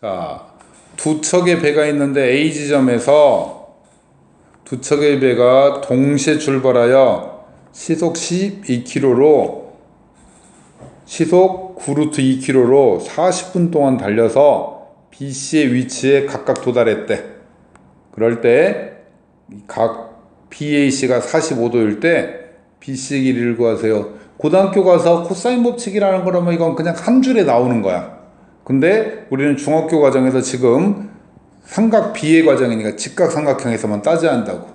자, 두 척의 배가 있는데 A 지점에서 두 척의 배가 동시에 출발하여 시속 12km로 시속 9루트 2km로 40분 동안 달려서 BC의 위치에 각각 도달했대. 그럴 때 각 BAC가 45도일 때 BC의 길이를 구하세요. 고등학교 가서 코사인 법칙이라는 거라면 이건 그냥 한 줄에 나오는 거야. 근데 우리는 중학교 과정에서 지금 삼각 비의 과정이니까 직각 삼각형에서만 따져야 한다고.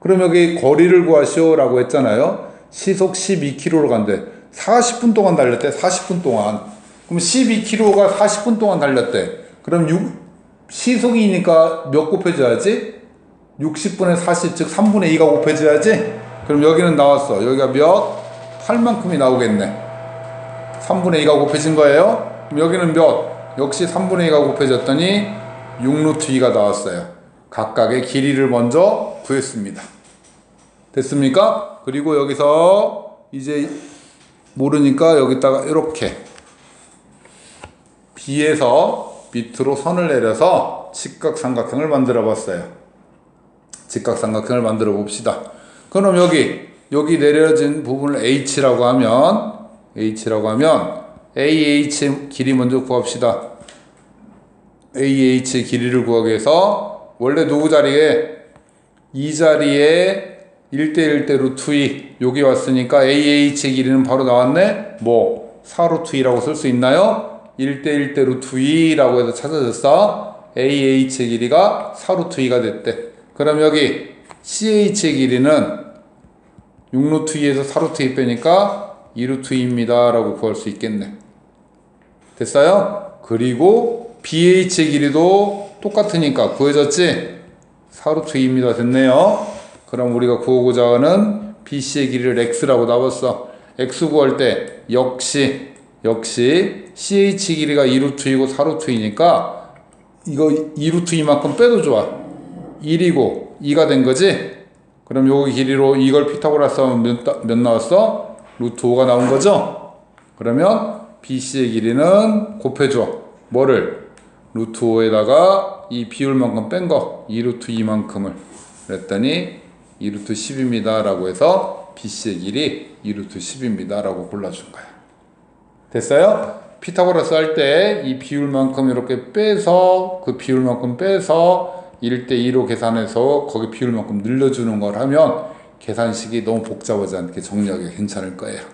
그럼 여기 거리를 구하시오라고 했잖아요. 시속 12km로 간대. 40분 동안 달렸대. 40분 동안. 그럼 12km가 40분 동안 달렸대. 그럼 6, 시속이니까 몇 곱해줘야지? 60분의 40, 즉 3분의 2가 곱해줘야지? 그럼 여기는 나왔어. 여기가 몇? 8만큼이 나오겠네. 3분의 2가 곱해진 거예요. 그럼 여기는 몇? 역시 3분의 2가 곱해졌더니 6루트 2가 나왔어요. 각각의 길이를 먼저 구했습니다. 됐습니까? 그리고 여기서 이제 모르니까 여기다가 이렇게 B에서 밑으로 선을 내려서 직각삼각형을 만들어 봤어요. 직각삼각형을 만들어 봅시다. 그럼 여기 여기 내려진 부분을 H라고 하면 H라고 하면 AH 길이 먼저 구합시다. AH 길이를 구하기 위해서 원래 누구 자리에 이 자리에 1대 1대 루트 2 여기 왔으니까 AH 길이는 바로 나왔네. 뭐 4루트 2라고 쓸 수 있나요? 1대 1대 루트 2라고 해서 찾아졌어. AH 길이가 4루트 2가 됐대. 그럼 여기 CH의 길이는 6루트 2에서 4루트 2 빼니까 2루트 2입니다. 라고 구할 수 있겠네. 됐어요? 그리고 BH의 길이도 똑같으니까 구해졌지? 4루트 2입니다. 됐네요. 그럼 우리가 구하고자 하는 BC의 길이를 X라고 나왔어. X 구할 때 역시 역시 CH 길이가 2루트 2고 4루트 2니까 이거 2루트 2만큼 빼도 좋아. 1이고 2가 된 거지? 그럼 요거 길이로 이걸 피타고라스 하면 몇, 나- 몇 나왔어? 루트 5가 나온 거죠? 그러면 BC의 길이는 곱해줘. 뭐를? 루트 5에다가 이 비율만큼 뺀 거, 2루트 2만큼을. 그랬더니 2루트 10입니다. 라고 해서 BC의 길이 2루트 10입니다. 라고 골라준 거야. 됐어요? 피타고라스 할 때 이 비율만큼 이렇게 빼서 그 비율만큼 빼서 1대 2로 계산해서 거기 비율만큼 늘려주는 걸 하면 계산식이 너무 복잡하지 않게 정리하기 괜찮을 거예요.